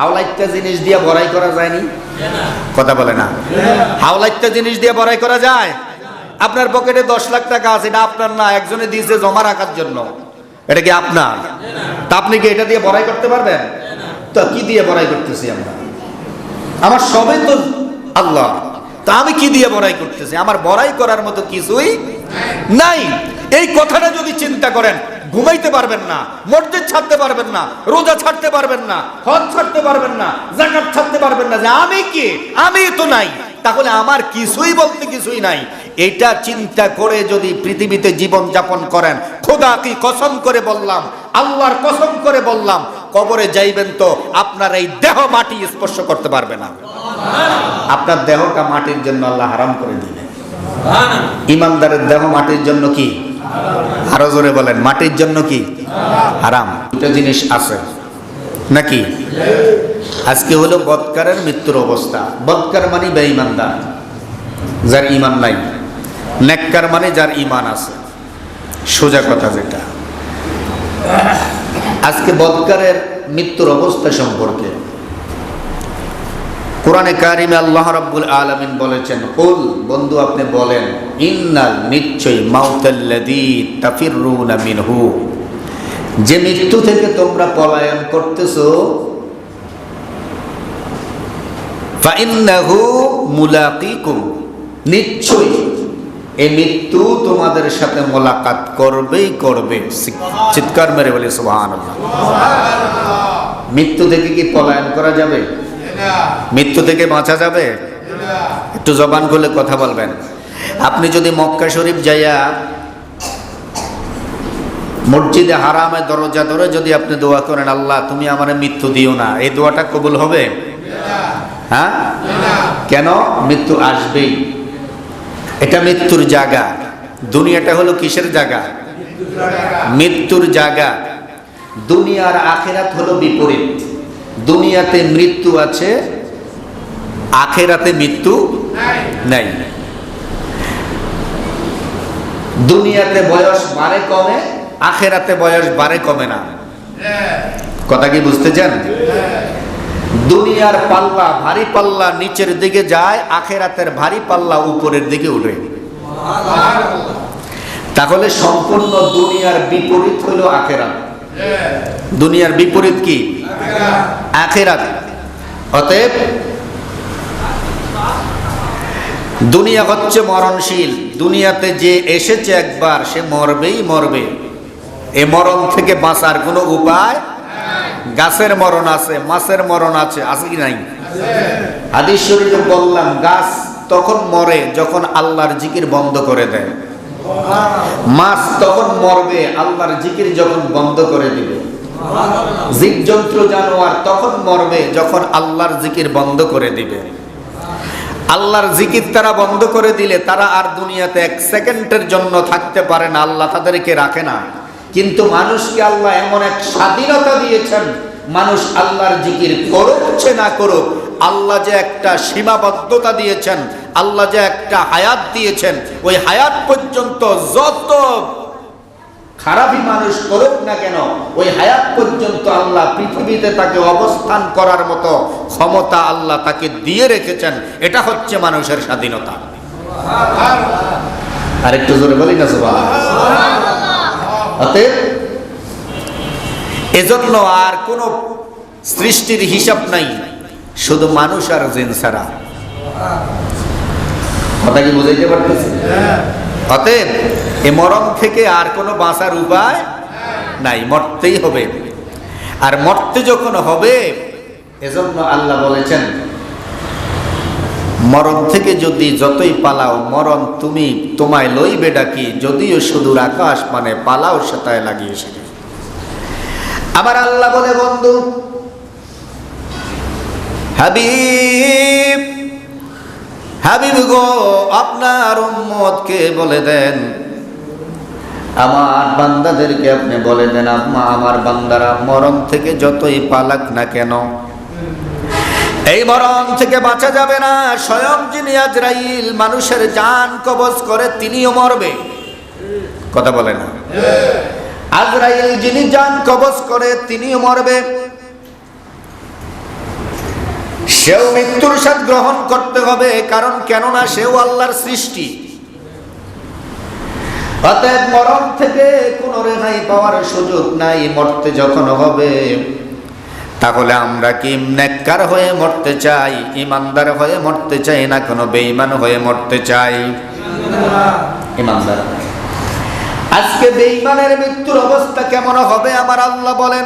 হাওলাইটটা জিনিস দিয়ে বড়াই করা যায়নি? কথা বলে না। হাওলাইটটা জিনিস দিয়ে বড়াই করা যায়? আপনার পকেটে দশ লাখ টাকা আছে, এটা আপনার না, একজনে দিয়েছে জমা রাখার জন্য। এটা কি আপনার? তা আপনি কি এটা দিয়ে বড়াই করতে পারবেন? তো কি দিয়ে বড়াই করতেছি আমরা? আমার সবে তো আল্লাহ। তা আমি কি দিয়ে বড়াই করতেছি? আমার বড়াই করার মতো কিছুই নাই। এই কথাটা যদি চিন্তা করেন ঘুমাইতে পারবেন না মসজিদ ছাড়তে পারবেন না রোজা ছাড়তে পারবেন না হজ ছাড়তে পারবেন না জাকাত ছাড়তে পারবেন না যে আমি কি? আমি তো নাই। তাহলে আমার কিছুই বলতে কিছুই নাই। এটা চিন্তা করে যদি পৃথিবীতে জীবন যাপন করেন খোদা কি কসম করে বললাম আল্লাহর কসম করে বললাম কবরে যাইবেন তো আপনার এই দেহ মাটি স্পর্শ করতে পারবে না। আপনার দেহটা মাটির জন্য আল্লাহ হারাম করে দিলেন। ইমানদারের দেহ মাটির জন্য কি? আরও জোরে বলেন, মাটির জন্য কি? হারাম। দুটো জিনিস আছে। নাকি? আজকে হলো বৎকারের মৃত্যুর অবস্থা। বৎকার মানে বেঈমানদার যার ইমান নাই। নেককার মানে যার ইমান আছে। সোজা কথা যেটা। আজকে বৎকারের মৃত্যুর অবস্থা সম্পর্কে কোরআনে কারিমে আল্লাহ রাব্বুল আলামিন বলেছেন কুল বন্ধু আপনি বলেন ইন্নাল নিশ্চয় মাউতাল্লাযী তাফিরুনা মিনহু। যে মৃত্যু থেকে তোমরা পলায়ন করতেছো ফাইন্নাহু মুলাকিকুম। নিশ্চয়ই এই মৃত্যু তোমাদের সাথে মোলাকাত করবেই করবে। চিৎকার মেরে বলি সুবহানাল্লাহ। মৃত্যু থেকে কি পলায়ন করা যাবে? মৃত্যু থেকে বাঁচা যাবে? একটু জবান খুলে কথা বলবেন। আপনি যদি মক্কা শরীফ যাইয়া মসজিদে হারামে দরজা ধরে যদি আপনি দোয়া করেন, আল্লাহ, তুমি আমার মৃত্যু দিও না। এই দোয়াটা কবুল হবে? হ্যাঁ? কেন? মৃত্যু আসবেই। এটা মৃত্যুর জায়গা। দুনিয়াটা হলো কিসের জায়গা? মৃত্যুর জায়গা। দুনিয়ার আখেরাত হলো বিপরীত। দুনিয়াতে মৃত্যু আছে, আখেরাতে মৃত্যু নাই। দুনিয়াতে বয়স বাড়ে কমে, আখেরাতে বয়স বাড়ে কমে না। কথা কি বুঝতে চান? দুনিয়ার পাল্লা ভারী পাল্লা নিচের দিকে যায়, আখেরাতের ভারী পাল্লা উপরের দিকে উঠে। তাহলে সম্পূর্ণ দুনিয়ার বিপরীত হলো আখেরাত। দুনিয়ার বিপরীত কি? আখেরাত। অতএব দুনিয়া হচ্ছে মরণশীল। দুনিয়াতে যে এসেছে একবার, সে মরবেই মরবে। এ মরণ থেকে বাঁচার কোনো উপায় গাছের মরণ আছে, মাছের মরণ আছে আছে কি নাই। হাদিস শরীফে বললাম, গাছ তখন মরে যখন আল্লাহর জিকির বন্ধ করে দেয়। মাছ তখন মরবে, আল্লাহর জিকির যখন বন্ধ করে দিবে। জীবজন্তু, জানোয়ার তখন মরবে যখন আল্লাহর জিকির বন্ধ করে দিবে। আল্লাহর জিকির তারা বন্ধ করে দিলে তারা আর দুনিয়াতে এক সেকেন্ডের জন্য থাকতে পারে না, আল্লাহ তাদেরকে রাখে না। কিন্তু মানুষকে আল্লাহ এমন এক স্বাধীনতা দিয়েছেন, মানুষ আল্লাহর জিকির করছে না করুক আল্লাহ যে একটা সীমাবদ্ধতা দিয়েছেন, আল্লাহ যে একটা হায়াত দিয়েছেন, ওই হায়াত পর্যন্ত যত খারাপই মানুষ করুক না কেন, ওই হায়াত পর্যন্ত আল্লাহ পৃথিবীতে তাকে অবস্থান করার মতো ক্ষমতা আল্লাহ তাকে দিয়ে রেখেছেন। এটা হচ্ছে মানুষের স্বাধীনতা। আর একটু জোরে বলি না এজন্য আর কোনো সৃষ্টির হিসাব নাই। শুধু মানুষ আর জিন ছাড়া। কথা কি বুঝাইতে পারতেছি? অতএব এ মরণ থেকে আর কোনো বাঁচার উপায় নাই, মরতেই হবে। আর মরতে যখন হবে, এজন্য আল্লাহ বলেছেন, মরণ থেকে যদি যতই পালাও, মরণ তুমি তোমায় লইবে ডাকি, যদিও সুদূর আকাশ মানে পালাও সেটায় লাগিয়ে সেটা আবার আল্লাহ বলে, বন্ধু হাবিব হাবিব গো আপনার উম্মতকে বলে দেন। আমার বান্দাদেরকে আপনি বলে দেন আম্মা আমার বান্দারা মরণ থেকে যতই পালাক না কেন এই মরণ থেকে বাঁচা যাবে না। স্বয়ং যিনি আজরাইল মানুষের জান কবজ করে তিনিও মরবে। কথা বলে না? আজরাইল যিনি জান কবজ করে তিনিও মরবে। সেও মৃত্যুর স্বাদ গ্রহণ করতে হবে, কারণ কেননা সেও আল্লাহর সৃষ্টি। অতএব মরণ থেকে কোনো রেহাই পাওয়ার সুযোগ নাই, মরতে যখন হবে, তাহলে আমরা কি নেককার হয়ে মরতে চাই, ইমানদার হয়ে মরতে চাই না কোনো বেঈমান হয়ে মরতে চাই? ইমানদার। আজকে বেঈমানের মৃত্যুর অবস্থা কেমন হবে? আমার আল্লাহ বলেন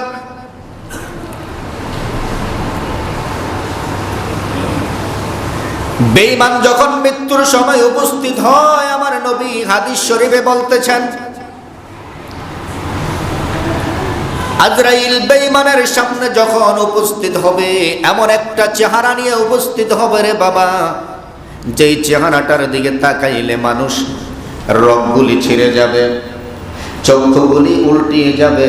বেঈমান যখন মৃত্যুর সময় উপস্থিত হয়, আমার নবী হাদিস শরীফে বলতেছেন, আজরাইল বেঈমানের সামনে যখন উপস্থিত হবে, এমন একটা চেহারা নিয়ে উপস্থিত হবে রে বাবা। যেই চেহারাটার দিকে তাকাইলে মানুষ রগগুলি ছিঁড়ে যাবে, চক্ষুগুলি উল্টিয়ে যাবে।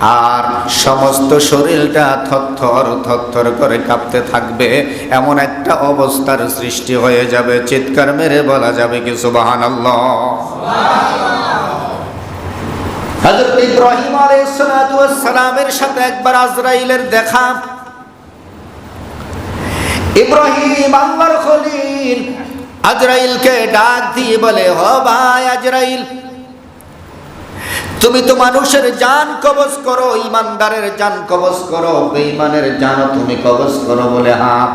আর সমস্ত শরীরটা থরথর থরথর করে কাঁপতে থাকবে। এমন একটা অবস্থার সৃষ্টি হয়ে যাবে। চিৎকার মেরে বলা যাবে কি সুবাহান হযরত ইব্রাহিম আলাইহিস সালামের সাথে একবার আজরাইলের দেখা। ইব্রাহিম আল্লাহর খলিল আজরাইলকে ডাক দিয়ে বলে হ ভাই আজরাইল তুমি তো মানুষের জান কবজ করো, ইমানদারের জান কবজ করো, বেঈমানের জানও তুমি কবজ করো বলে হ্যাঁ।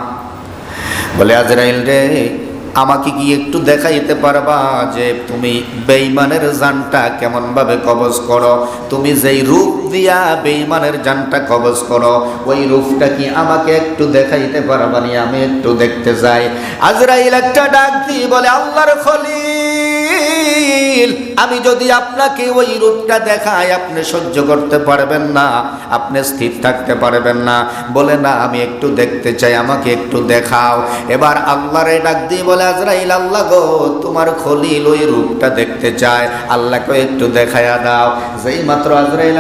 বলে, আজরাইল রে আমাকে কি একটু দেখাইতে পারবা যে তুমি বেঈমানের জানটা কেমন ভাবে কবজ করো? তুমি যেই রূপ দিয়া বেঈমানের জানটা কবজ করো, ওই রূপটা কি আমাকে একটু দেখাইতে পারবা নি? আমি একটু দেখতে যাই। আজরাইল একটা ডাক দিয়ে বলে, আল্লাহর খলিল, আমি যদি আপনাকে ওই রূপটা দেখাই, আপনি সহ্য করতে পারবেন না, আপনি স্থির থাকতে পারবেন না। বলে, না, আমি একটু দেখতে চাই, আমাকে একটু দেখাও। এবার আল্লাহরে ডাক দিয়ে বলে আজরাইল আল্লাহ গো, তোমার খলিল ওই রূপটা দেখতে চায়। আল্লাহকে একটু দেখায়া দাও। যেই মাত্র আজরাইল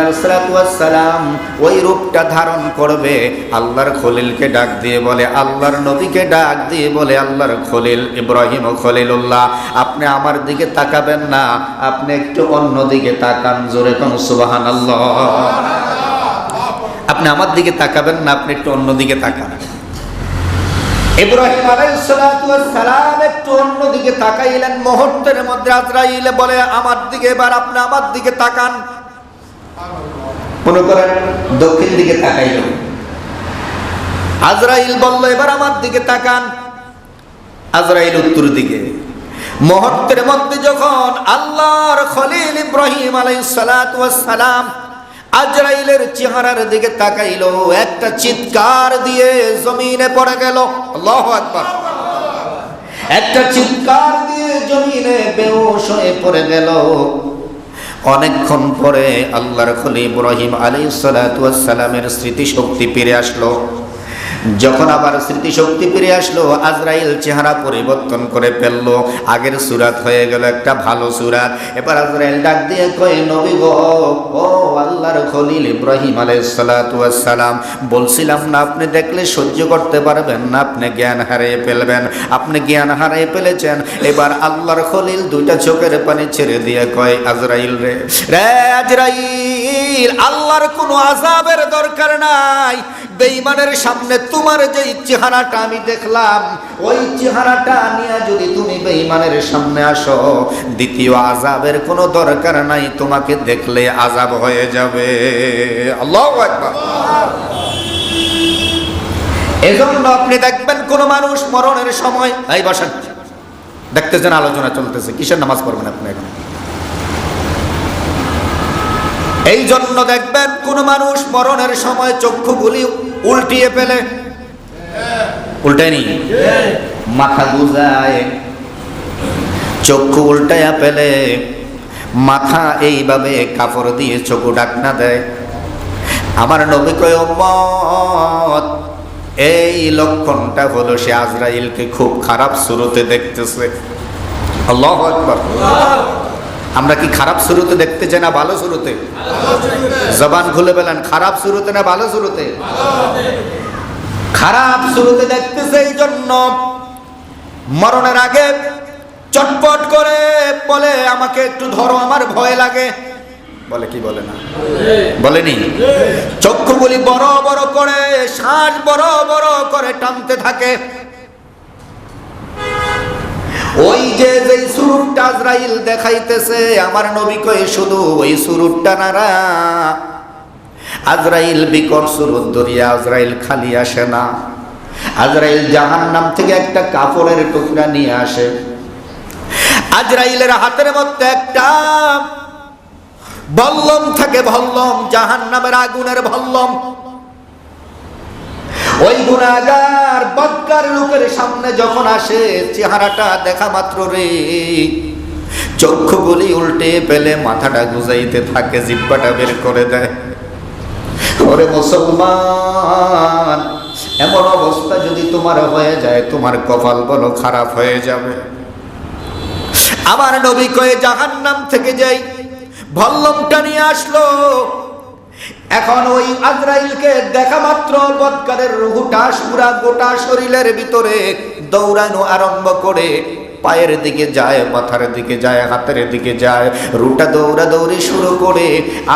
সালাম ওই রূপটা ধারণ করবে, আল্লাহর খলিলকে ডাক দিয়ে বলে, আল্লাহর নবীকে ডাক দিয়ে বলে, আল্লাহর খলিল ইব্রাহিম খলিলুল্লাহ, আপনি আমার দিকে তাকাবেন না, আপনি একটু অন্য দিকে তাকান, জোরে কোন সুবাহান আল্লাহ আপনি আমার দিকে তাকাবেন না, আপনি একটু অন্য দিকে তাকান। ইব্রাহিম একটু অন্যদিকে তাকাইলেন। মধ্যে বলে, আমার দিকে এবার আপনি আমার দিকে তাকান। মনে করেন দক্ষিণ দিকে তাকাইল। আজরাইল বলল, এবার আমার দিকে তাকান। আজরাইল উত্তর দিকে, মুহূর্তের মধ্যে যখন আল্লাহর খলিল ইব্রাহিম আলাইহিস সালাতু ওয়াস সালাম আজরাইলের চেহারার দিকে তাকাইলো, একটা চিৎকার দিয়ে জমিনে পড়ে গেল। আল্লাহ আকবার। একটা চিৎকার দিয়ে জমিনে বেহুশ হয়ে পড়ে গেল। অনেকক্ষণ পরে আল্লাহর খলি ইব্রাহিম আলী সালামের স্মৃতিশক্তি ফিরে আসলো। যখন আবার স্মৃতিশক্তি ফিরে আসলো, আজরাইল চেহারা পরিবর্তন করে ফেলল। আগের সুরাত হয়ে গেল একটা ভালো সুরাত। এবার আজরাইল ডাক দিয়ে কয়ে, নবী গো, ও আল্লাহর খলিল ইব্রাহিম আলাইসালাম বলছিলাম না আপনি দেখলে সহ্য করতে পারবেন না, আপনি জ্ঞান হারিয়ে ফেলবেন। আপনি জ্ঞান হারিয়ে ফেলেছেন। এবার আল্লাহর খলিল দুইটা চোখের পানি ছেড়ে দিয়ে কয়, আজরাইল রে রে আজরাইল, আল্লাহর কোনো আজাবের দরকার নাই। বেইমানের সামনে তোমার যে চেহারাটা আমি দেখলাম, ওই চেহারাটা নিয়ে যদি তুমি বেঈমানের সামনে আসো, দ্বিতীয় আজাবের কোনো দরকার নাই, তোমাকে দেখলে আজাব হয়ে যাবে। আল্লাহ একবার এজন্য আপনি দেখবেন কোন মানুষ মরণের সময়, এই বসেন। দেখতেছেন আলোচনা চলতেছে, কিসের নামাজ পড়বেন আপনি এখন? এই জন্য দেখবেন কোন মানুষ মরণের সময় চক্ষুগুলি উল্টিয়ে পেলে উল্টায়নি মাথা গুজায়। চক্ষু উল্টায়া পেলে মাথা এইভাবে কাপড় দিয়ে চক্ষু ডাকনা দেয়। আমার নবী কয় এই লক্ষণটা হলো সে আজরাইলকে খুব খারাপ শুরুতে দেখতেছে। আল্লাহ আমরা কি খারাপ শুরুতে দেখতে চাই না ভালো শুরুতে জবান খুলে পেলেন খারাপ শুরুতে না ভালো শুরুতে খারাপ শুরুতে দেখতেছে এই জন্য মরণের আগে চটপট করে বলে, আমাকে একটু ধরো, আমার ভয় লাগে। বলে কি বলে না? বলেনি? চক্ষুগুলি বড় বড় করে, শ্বাস বড় বড় করে টানতে থাকে। ওই যে যে সুরুটটা আজরাইল দেখাইতেছে, আমার নবী কয়ে, শুধু ওই সুরুটটা নারা আজরাইল বিকট সুরুত দরিয়া আজরাইল খালি আসে না। আজরাইল জাহান নাম থেকে একটা কাপড়ের টুকরা নিয়ে আসে। আজরাইলের হাতের মধ্যে একটা ভল্লম থাকে, ভল্লম জাহান নামের আগুনের ভল্লম। ওই গুণাগার বদকার লোকের সামনে যখন আসে, চেহারাটা দেখা মাত্র রে। চক্ষুগুলি উল্টে পেলে মাথাটা গুজাইতে থাকে, জিব্বাটা বের করে দেয়। ওরে মুসলমান, এমন অবস্থা যদি তোমার হয়ে যায়, তোমার কপাল বলো খারাপ হয়ে যাবে। আমার নবী কয়ে জাহান্নাম থেকে যাই, ভল্লমটা নিয়ে আসলো। এখন ওই আজরাইলকে দেখা মাত্র বৎকারের রুহুটা পুরা গোটা শরীরের ভিতরে দৌড়ানো আরম্ভ করে পায়ের দিকে যায়, মাথার দিকে যায়, হাতের দিকে যায়, রুটা দৌড়া দৌড়ি শুরু করে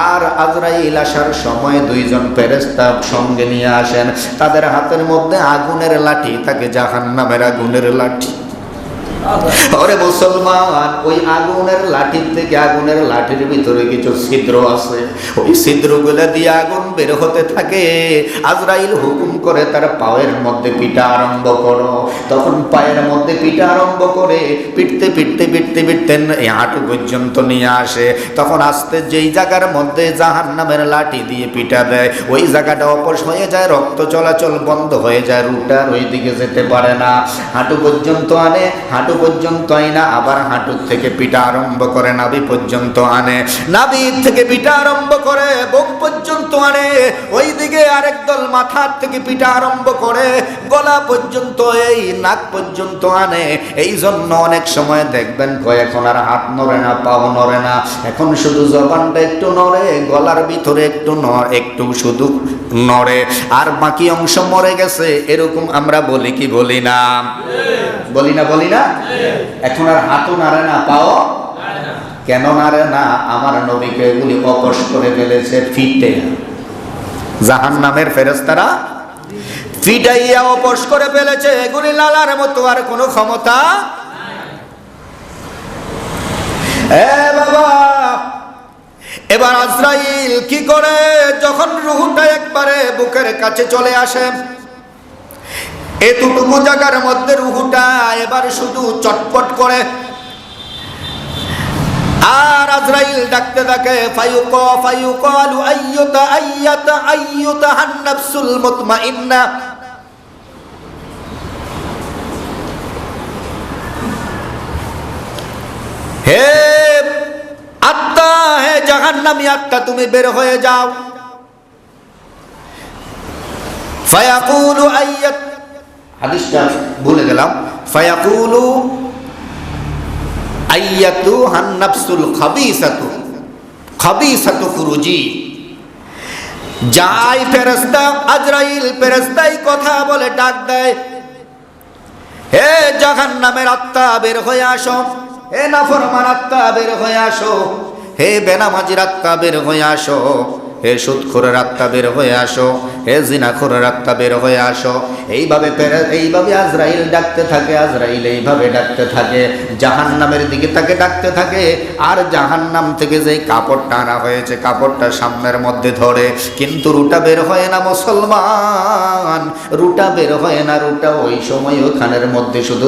আর আজরাইল আসার সময় দুইজন ফেরেস্তা সঙ্গে নিয়ে আসেন। তাদের হাতের মধ্যে আগুনের লাঠি থাকে জাহান নামের আগুনের লাঠি। ওরে মুসলমান, ওই আগুনের লাঠির থেকে আগুনের লাঠির ভিতরে কিছু ছিদ্র আছে। ওই ছিদ্রগুলো দিয়ে আগুন বের হতে থাকে। আজরাইল হুকুম করে তার পায়ের মধ্যে পিটা আরম্ভ করো। তখন পায়ের মধ্যে পিটা আরম্ভ করে পিটতে পিটতে পিটতে পিটতে এই হাঁটু পর্যন্ত নিয়ে আসে। তখন আসতে যেই জায়গার মধ্যে জাহান নামের লাঠি দিয়ে পিটা দেয়, ওই জায়গাটা অপস হয়ে যায়, রক্ত চলাচল বন্ধ হয়ে যায়, রুটার ওই দিকে যেতে পারে না। হাঁটু পর্যন্ত আনে, হাঁটু পর্যন্ত আইনা আবার হাঁটুর থেকে পিটা আরম্ভ করে নাভি পর্যন্ত আনে। নাভি থেকে পিটা আরম্ভ করে, বুক পর্যন্ত আনে। ওই দিকে আরেক দল মাথার থেকে পিটা আরম্ভ করে, গলা পর্যন্ত, এই নাক পর্যন্ত আনে। এই জন্য অনেক সময় দেখবেন কয়, এখন আর হাত নড়ে না, পাও নড়ে না। এখন শুধু জবানটা একটু নড়ে, গলার ভিতরে একটু নড়, একটু শুধু নড়ে, আর বাকি অংশ মরে গেছে, এরকম আমরা বলি কি বলি না? বলি না বলি না? এখন আর হাতও নাড়ে না, পাও? কেন নাড়ে না? আমার নবীকে এগুলি অকশ করে ফেলেছে, ফিটে। জাহান নামের ফেরেস্তারা ফিটাইয়া অপস করে ফেলেছে, এগুলি লালার মতো, আর কোনো ক্ষমতা এ বাবা, এবার আজরাইল কি করে? একবারে কাছে চলে আসে। এতটুকু জায়গার মধ্যে রুহুটা এবার শুধু চটপট করে। আর আজরাইল ডাকতে হান্নাফসুল মুতমাইন্না। হে আত্মা, হে জাহান্নামী আত্মা, তুমি বের হয়ে যাও। ফায়াকুলু আইয়াত হাদিসটা ভুলে গেলাম। ফায়াকুলু আইয়াতু হান্নাফসুল খাবিসাতু। খাবিসাতু ফুরুজি যাই ফেরেস্তা আজরাইল ফেরেস্তাই কথা বলে ডাক দেয়। হে জাহান্নামের আত্মা বের হয়ে আসো। হে নাফরমান আত্মা বের হয়ে আসো। হে বেনামাজির আত্মা বের হয়ে আসো। হে সুদখোরের আত্মা বের হয়ে আসো, হে জিনাখোরের আত্মা বের হয়ে আসো। এইভাবে এইভাবে আজরাইল ডাকতে থাকে, আজরাইল এইভাবে ডাকতে থাকে জাহান নামের দিকে তাকে ডাকতে থাকে। আর জাহান নাম থেকে যেই কাপড়টা আনা হয়েছে, কাপড়টা সামনের মধ্যে ধরে, কিন্তু রুটা বের হয় না মুসলমান, রুটা বের হয় না রুটা ওই সময় ওখানের মধ্যে শুধু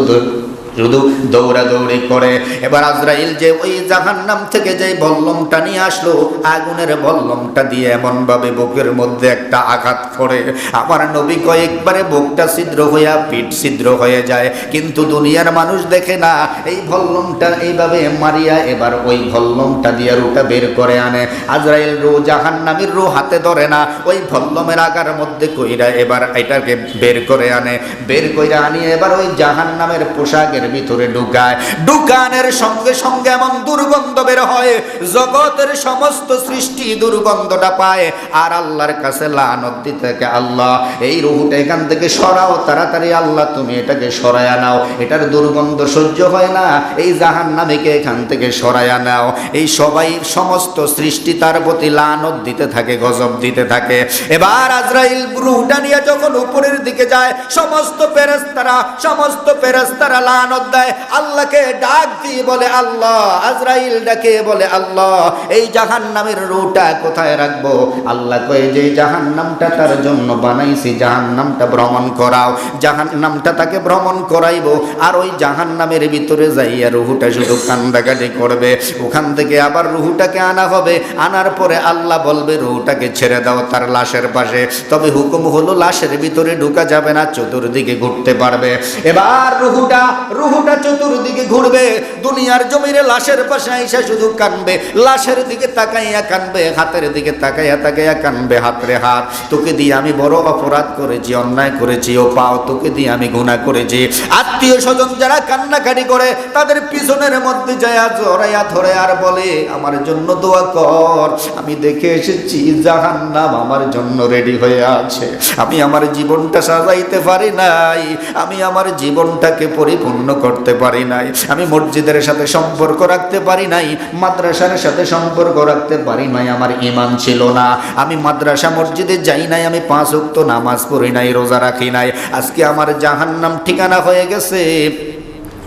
শুধু দৌড়াদৌড়ি করে। এবার আজরাইল যে ওই জাহান্নাম থেকে যে বল্লমটা নিয়ে আসলো, আগুনের বল্লমটা দিয়ে এমনভাবে বুকের মধ্যে একটা আঘাত করে। আমার নবী কয়েকবারে বুকটা ছিদ্র হইয়া পিঠ ছিদ্র হয়ে যায়। কিন্তু দুনিয়ার মানুষ দেখে না, এই ভল্লমটা এইভাবে মারিয়া এবার ওই ভল্লমটা দিয়ে রুটা বের করে আনে। আজরাইল রু জাহান্নামীর রু হাতে ধরে না, ওই ভল্লমের আগার মধ্যে কইরা এবার এটাকে বের করে আনে। বের কইরা আনিয়ে এবার ওই জাহান্নামের পোশাকের ভিতরে ঢুকায় ঢুকানের সঙ্গে সঙ্গে এমন দুর্গন্ধ বের হয়, জগতের সমস্ত সৃষ্টি দুর্গন্ধটা পায়। আর আল্লাহর কাছে লানত দিতে আল্লাহ। এই রুহুটা এখান থেকে সরাও, তাড়াতাড়ি আল্লাহ তুমি এটাকে সরায়া নাও। এটার দুর্গন্ধ সহ্য হয় না, এই জাহান নামীকে এখান থেকে সরায়া নাও। এই সবাই সমস্ত সৃষ্টি তার প্রতি লানত দিতে থাকে, গজব দিতে থাকে। এবার আজরাইল রুহটা নিয়ে যখন উপরের দিকে যায়, সমস্ত ফেরেশতারা সমস্ত ফেরেশতারা লানত দেয় আল্লাহকে ডাক দিয়ে বলে আল্লাহ, আজরাইল ডাকে বলে আল্লাহ, এই জাহান্নামের রুহটা কোথায় রাখব? আল্লাহ কয়ে, যে জাহান্নামটা তার জন্য বানাইছি, জাহান্নামটা ভ্রমণ করাও। জাহান্নামটা তাকে ভ্রমণ করাইবো। আর ওই জাহান্নামের ভিতরে যাইয়া রুহুটা শুধু কান্দাকাটি করবে। ওখান থেকে আবার রুহুটাকে আনা হবে। আনার পরে আল্লাহ বলবে, রুহুটাকে ছেড়ে দাও তার লাশের পাশে। তবে হুকুম হলো, লাশের ভিতরে ঢুকা যাবে না, চতুর্দিকে ঘুরতে পারবে। এবার রুহুটা রুহুটা চতুর্দিকে ঘুরবে, দুনিয়ার জমিরে লাশের পাশে আইসা শুধু কানবে, লাশের দিকে তাকাইয়া কানবে, হাতের দিকে তাকাইয়া তাকাইয়া কানবে হাতরে হাত। তোকে দিয়ে আমি বড় অপরাধ করেছি, অন্যায় করেছি, ও পাও, তোকে দিয়ে আমি গুণা করেছি। আত্মীয় স্বজন যারা কান্নাকাটি করে, তাদের পিছনের মধ্যে যায় জড়াইয়া ধরে আর বলে, আমার জন্য দোয়া কর, আমি দেখে এসেছি জাহান নাম আমার জন্য রেডি হয়ে আছে। আমি আমার জীবনটা সাজাইতে পারি নাই, আমি আমার জীবনটাকে পরিপূর্ণ করতে পারি নাই। আমি মসজিদের সাথে সম্পর্ক রাখতে পারি নাই, মাদ্রাসার সাথে সম্পর্ক রাখতে পারি নাই, আমার ইমান ছিল না। আমি মাদ্রাসা মসজিদে যাই নাই, আমি পাঁচ উক্ত নামাজ পড়ি নাই, রোজা রাখি নাই। আজকে আমার জাহান্নাম ঠিকানা হয়ে গেছে।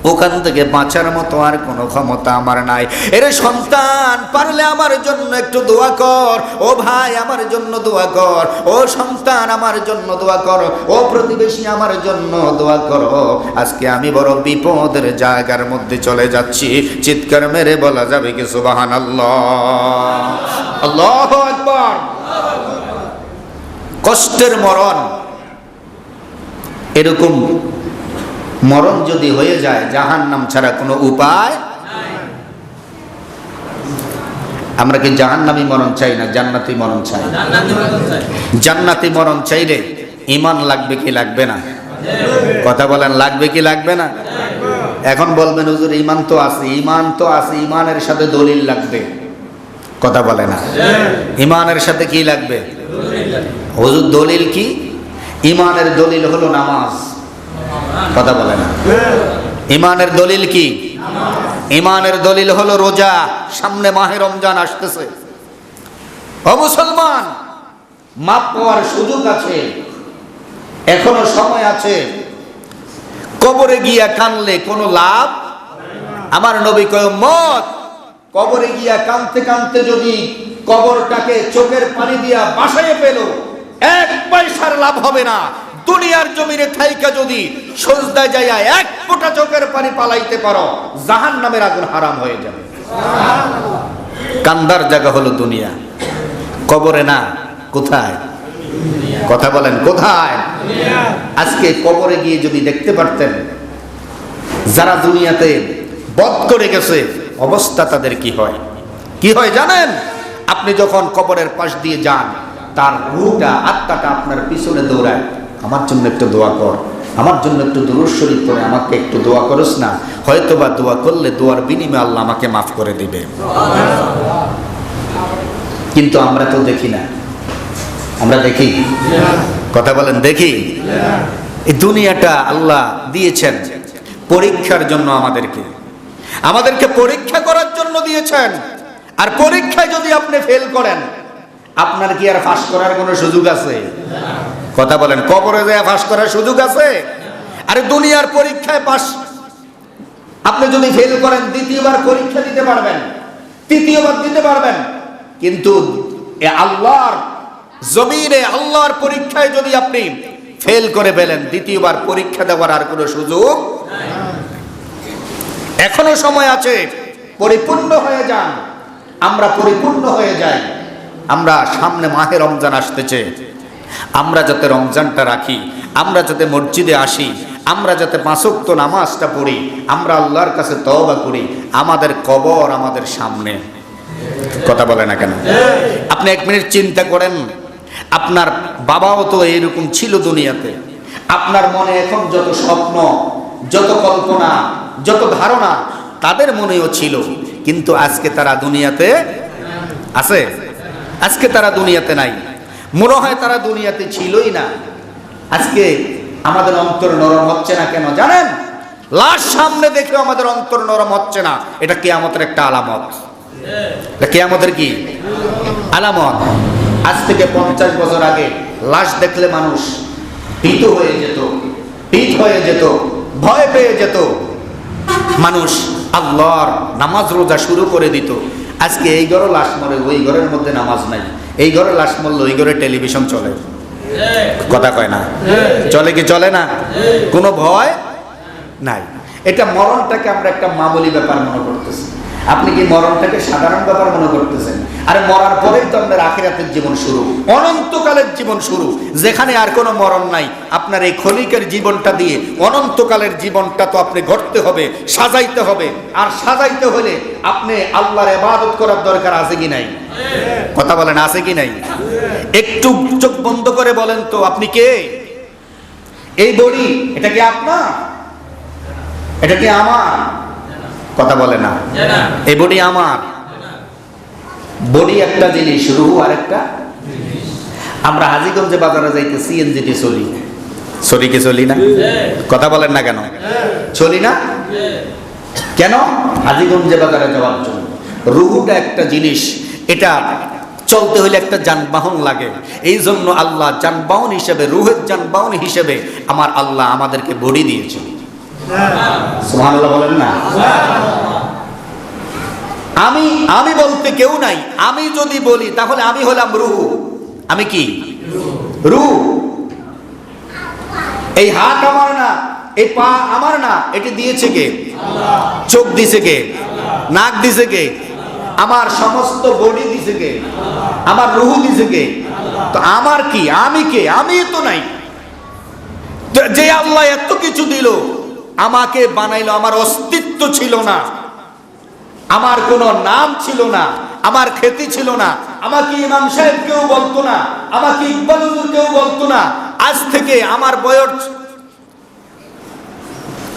ওখান থেকে বাঁচার মতো আর কোনো ক্ষমতা আমার নাই। এর সন্তান, পারলে আমার জন্য একটু দোয়া কর। ও ভাই, আমার জন্য দোয়া কর। ও সন্তান, আমার জন্য দোয়া কর। ও প্রতিবেশী, আমার জন্য দোয়া কর। আজকে আমি বড় বিপদের জায়গার মধ্যে চলে যাচ্ছি। চিৎকার মেরে বলা যাবে কি সুবাহান আল্লাহ আকবার। কষ্টের মরণ। এরকম মরণ যদি হয়ে যায় জাহান নাম ছাড়া কোনো উপায় আমরা কি জাহান্নামী মরণ চাই না জান্নাতি মরণ চাই? জান্নাতি মরণ চাইলে ইমান লাগবে কি লাগবে না? কথা বলেন লাগবে কি লাগবে না? এখন বলবেন হুজুর ইমান তো আছে ইমান তো আছে ইমানের সাথে দলিল লাগবে। কথা বলে না। ইমানের সাথে কি লাগবে? হুজুর দলিল কি? ইমানের দলিল হলো নামাজ। কথা বলে না। ইমানের দলিল কি? ইমানের দলিল হলো রোজা। সামনে মাহে রমজান আসতেছে। ও মুসলমান, মাপ পাওয়ার সুযোগ আছে। এখনও সময় আছে। কবরে গিয়া কানলে কোনো লাভ? আমার নবী কয় মত কবরে গিয়া কানতে কানতে যদি কবরটাকে চোখের পানি দিয়া বাসায় পেল এক পয়সার লাভ হবে না। দুনিয়ার জমিনে থাইকা যদি সজদায় যাইয়া এক ফোঁটা চোখের পানি পালাইতে পারো জাহান নামের আগুন হারাম হয়ে যাবে। কান্দার জায়গা হলো দুনিয়া। কবরে না, কোথায়? কথা বলেন, কোথায়? আজকে কবরে গিয়ে যদি দেখতে পারতেন, যারা দুনিয়াতে বধ করে গেছে, অবস্থা তাদের কি হয়? কি হয় জানেন? আপনি যখন কবরের পাশ দিয়ে যান, তার রুটা আত্মাটা আপনার পিছনে দৌড়ায়। আমার জন্য একটু দোয়া কর। আমার জন্য একটু দূর শরীর করে আমাকে একটু দোয়া করস না। হয়তো বা দোয়া করলে দোয়ার বিনিময়ে আল্লাহ আমাকে মাফ করে দিবে। কিন্তু আমরা তো দেখি না। আমরা দেখি। কথা বলেন, দেখি। এই দুনিয়াটা আল্লাহ দিয়েছেন পরীক্ষার জন্য আমাদেরকে। আমাদেরকে পরীক্ষা করার জন্য দিয়েছেন। আর পরীক্ষায় যদি আপনি ফেল করেন, আপনার কি আর ফাঁস করার কোনো সুযোগ আছে? কথা বলেন, কবরে যায় ফাঁস করার সুযোগ আছে? আরে দুনিয়ার পরীক্ষায় পাস আপনি যদি ফেল করেন, দ্বিতীয়বার পরীক্ষা দিতে পারবেন। তৃতীয়বার দিতে পারবেন। কিন্তু আল্লাহর জমিনে, আল্লাহর পরীক্ষায় যদি আপনি ফেল করে ফেলেন, দ্বিতীয়বার পরীক্ষা দেওয়ার আর কোনো সুযোগ এখনও সময় আছে, পরিপূর্ণ হয়ে যান। আমরা পরিপূর্ণ হয়ে যাই। আমরা সামনে মাহে রমজান আসতেছে। আমরা যাতে রমজানটা রাখি, আমরা যাতে মসজিদে আসি, আমরা যাতে পাঁচক্ত নামাজটা পড়ি, আমরা আল্লাহর কাছে তওবা করি, আমাদের কবর আমাদের সামনে। কথা বলে না কেন? আপনি এক মিনিট চিন্তা করেন, আপনার বাবাও তো এরকম ছিল দুনিয়াতে। আপনার মনে এখন যত স্বপ্ন, যত কল্পনা, যত ধারণা, তাদের মনেও ছিল, কিন্তু আজকে তারা দুনিয়াতে আছে। আজকে তারা দুনিয়াতে নাই। মনে হয় তারা দুনিয়াতে ছিলই না। আজকে আমাদের অন্তর নরম হচ্ছে না কেন জানেন? লাশ সামনে দেখে আমাদের অন্তর নরম হচ্ছে না। এটা কেয়ামতের একটা আলামত। এটা কেয়ামতের কি? আলামত। আজ থেকে পঞ্চাশ বছর আগে লাশ দেখলে মানুষ ভীত হয়ে যেত পিত হয়ে যেত, ভয় পেয়ে যেত। মানুষ আল্লাহর নামাজ রোজা শুরু করে দিত। আজকে এই ঘরে লাশ মরে, ওই ঘরের মধ্যে নামাজ নাই। এই ঘরে লাশ মরলো, এই ঘরে টেলিভিশন চলে। কথা কয় না? চলে কি চলে না? কোনো ভয় নাই। এটা মরণটাকে আমরা একটা মামুলি ব্যাপার মনে করতেছি। আপনি কি মরণটাকে সাধারণ ব্যাপার মনে করতেছেন? আরে মরার পরেই তো আপনার আখিরাতের জীবন শুরু, অনন্তকালের জীবন শুরু। যেখানে আর কোনো মরণ নাই, আপনার এই ক্ষণিকের জীবনটা দিয়ে অনন্তকালের জীবনটা তো আপনি গড়তে হবে, সাজাইতে হবে। আর সাজাইতে হলে আপনি আল্লাহর ইবাদত করার দরকার আছে কি নাই? কথা বলেন, আছে কি নাই? একটু চোখ বন্ধ করে বলেন তো, আপনি কে? এই দড়ি এটা কি আপনার? এটা কি আমার? কথা বলে না। এই বডি আমার। বডি একটা জিনিস রুহু আরেকটা আমরা হাজিগঞ্জে বাজারে যাইতে সিএনজিতে চলি। চলি কি চলি না? কথা বলেন না কেন? চলি না? কেন? হাজিগঞ্জে বাজারে যাওয়ার জন্য। রুহুটা একটা জিনিস এটা চলতে হলে একটা যানবাহন লাগে। এই জন্য আল্লাহ যানবাহন হিসেবে রুহের যানবাহন হিসেবে আমার আল্লাহ আমাদেরকে বডি দিয়েছে আমি আমি বলতে কেউ নাই। আমি যদি বলি, তাহলে আমি হলাম রুহু। আমি কি? রুহু। এই হাত আমার না, এই পা আমার না, এটি দিয়েছে কে? চোখ দিছে কে? নাক দিছে কে? আমার সমস্ত বডি দিছে কে? আমার রুহু দিছে কে? তো আমার কি? আমি কে? আমি তো নাই। যে আল্লাহ এত কিছু দিল আমাকে বানাইলো, আমার অস্তিত্ব ছিল না। আমার কোনো নাম ছিল না, আমার খ্যাতি ছিল না, আমাকে ইমাম সাহেব কেউ বলতো না, আমাকে ইকবাল কেউ বলতো না। আজ থেকে আমার বয়স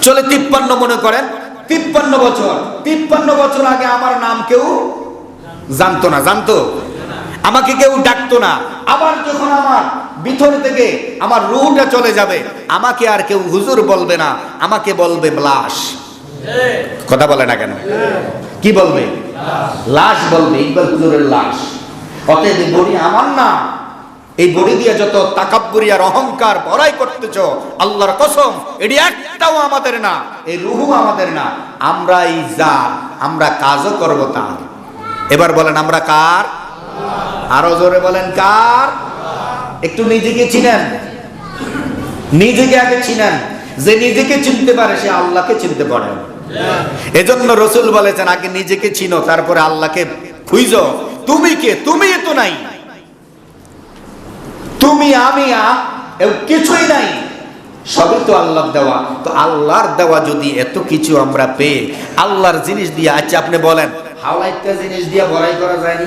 চলে তিপ্পান্ন মনে করেন, তিপ্পান্ন বছর তিপ্পান্ন বছর আগে আমার নাম কেউ জানতো না, জানতো? আমাকে কেউ ডাকতো না। আবার যখন আমার ভিতর থেকে আমার রুহটা চলে যাবে, আমাকে আর কেউ হুজুর বলবে না, আমাকে বলবে লাশ। কথা বলে না কেন? কি বলবে? লাশ বলবে, ইকবাল হুজুরের লাশ। অতএব বড়ি আমার না। এই বড়ি দিয়ে যত তাকাব্বুরি আর অহংকার বড়াই করতেছ, আল্লাহর কসম, এটি একটাও আমাদের না, এই রুহু আমাদের না। আমরা এই যা আমরা কাজও করব তার। এবার বলেন, আমরা কার? আরও জোরে বলেন, কার? একটু নিজেকে চিনেন। নিজেকে আগে চিনেন। যে নিজেকে চিনতে পারে, সে আল্লাহকে চিনতে পারে। এজন্য রসুল বলেছেন, আগে নিজেকে চিনো, তারপরে আল্লাহকে খুঁজ। তুমি কে? তুমি তো নাই। তুমি, আমি কিছুই নাই। সবই তো আল্লাহ দেওয়া। তো আল্লাহর দেওয়া যদি এত কিছু আমরা পেয়ে, আল্লাহর জিনিস দিয়ে আচ্ছা আপনি বলেন, হাওলাইটটা জিনিস দিয়ে বড়াই করা যায়নি?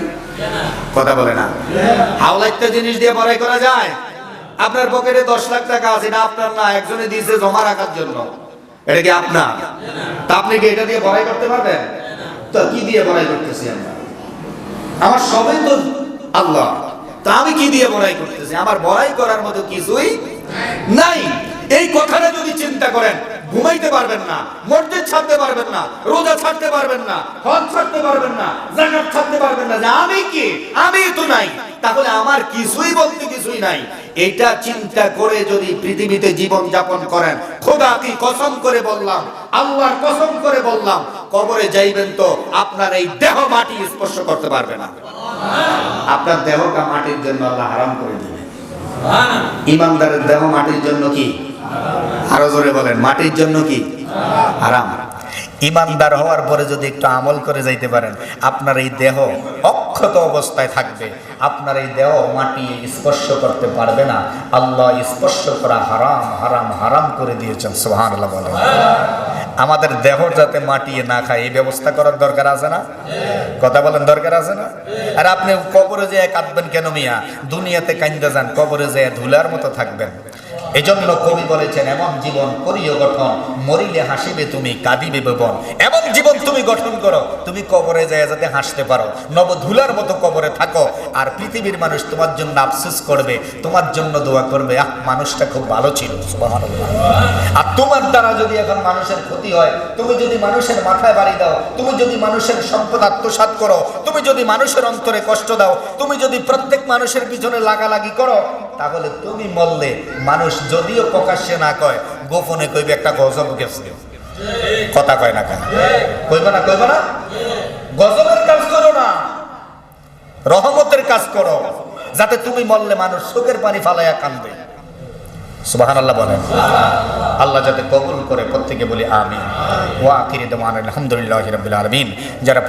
কথা বলে না। হাওলাইটটা জিনিস দিয়ে বড়াই করা যায়। আপনার পকেটে দশ লাখ টাকা আছে না আপনার না, একজনে দিয়েছে জমা রাখার জন্য। এটা কি আপনার? তা আপনি কি এটা দিয়ে বড়াই করতে পারবেন? তো কি দিয়ে বড়াই করতেছি আমরা? আমার সবাই তো আল্লাহ। তা আমি কি দিয়ে বড়াই করতেছি? আমার বড়াই করার মতো কিছুই নাই। এই কথাটা যদি চিন্তা করেন ঘুমাইতে পারবেন না মসজিদ ছাড়তে পারবেন না রোজা ছাড়তে পারবেন না হজ ছাড়তে পারবেন না জাকাত ছাড়তে পারবেন না যে আমি কি? আমি তো নাই। তাহলে আমার কিছুই বলতে কিছুই নাই। এটা চিন্তা করে যদি পৃথিবীতে জীবন যাপন করেন খোদা কি কসম করে বললাম আল্লাহর কসম করে বললাম কবরে যাইবেন তো আপনার এই দেহ মাটি স্পর্শ করতে পারবে না। আপনার দেহটা মাটির জন্য আল্লাহ হারাম করে দিবে ইমানদারের দেহ মাটির জন্য কি? আরও জোরে বলেন, মাটির জন্য কি? হারাম। ইমানদার হওয়ার পরে যদি একটু আমল করে যাইতে পারেন, আপনার এই দেহ অক্ষত অবস্থায় থাকবে। আপনার এই দেহ মাটি স্পর্শ করতে পারবে না। আল্লাহ স্পর্শ করা হারাম হারাম হারাম করে দিয়েছেন সোহান আমাদের দেহ যাতে মাটিয়ে না খায়, এই ব্যবস্থা করার দরকার আছে না? কথা বলেন দরকার আছে না? আর আপনি কবরে যেয়ে কাঁদবেন কেন মিয়া? দুনিয়াতে কান্দা যান, কবরে যেয়ে ধুলার মতো থাকবেন। এজন্য কবি বলেছেন, এমন জীবন করিও গঠন, মরিলে হাসিবে তুমি, কাঁদিবে ভবন এমন জীবন তুমি গঠন করো, তুমি কবরে যায় যাতে হাসতে পারো। নবধুলার মতো কবরে থাকো, আর পৃথিবীর মানুষ তোমার জন্য আফসোস করবে, তোমার জন্য দোয়া করবে, আহ, মানুষটা খুব ভালো ছিল। আর তোমার দ্বারা যদি এখন মানুষের ক্ষতি হয়, তুমি যদি মানুষের মাথায় বাড়ি দাও, তুমি যদি মানুষের সম্পদ আত্মসাৎ করো, তুমি যদি মানুষের অন্তরে কষ্ট দাও, তুমি যদি প্রত্যেক মানুষের পিছনে লাগালাগি করো তাহলে তুমি মরলে মানুষ যদিও প্রকাশ্যে না কয়, গোপনে কইবে একটা গজব গেছে। কথা কয় না কেন? কইবে না কইবে না? গজবের কাজ করো না। রহমতের কাজ করো, যাতে তুমি মরলে মানুষ চোখের পানি ফালাইয়া কান্দে। সুবাহান আল্লাহ বলেন। আল্লাহ যাতে কবুল করে, প্রত্যেকে বলি আমিন। ওয়া আখিরি দমান আলহামদুলিল্লাহ রবিল আলমিন। যারা